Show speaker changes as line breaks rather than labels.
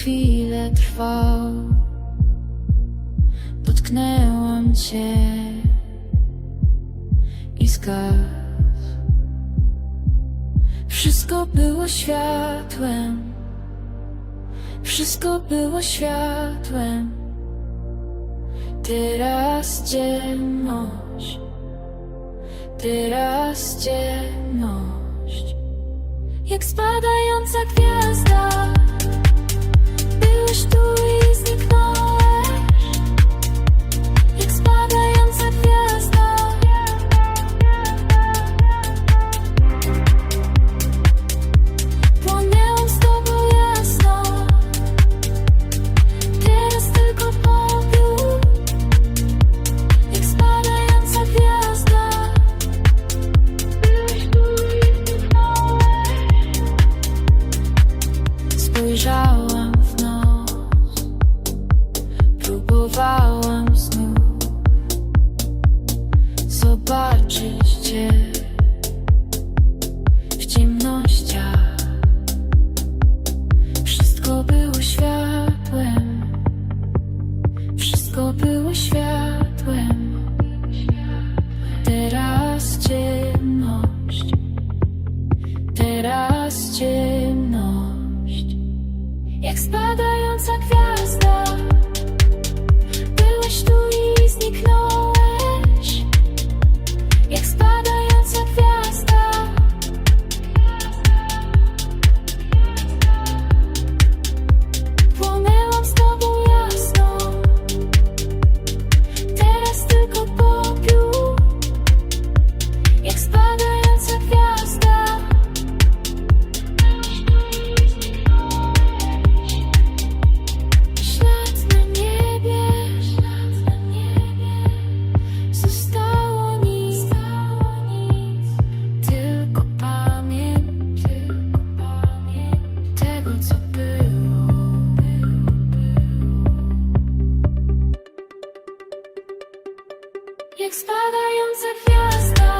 chwilę trwał. Dotknęłam cię i zgasł. Wszystko było światłem. Wszystko było światłem. Teraz ciemność. Teraz ciemność. Jak spadająca gwiazda. Próbowałam znów zobaczyć cię w ciemnościach. Wszystko było światłem. Wszystko było światłem. Teraz ciemność. Teraz ciemność. Jak spadająca gwiazda. spadająca gwiazda.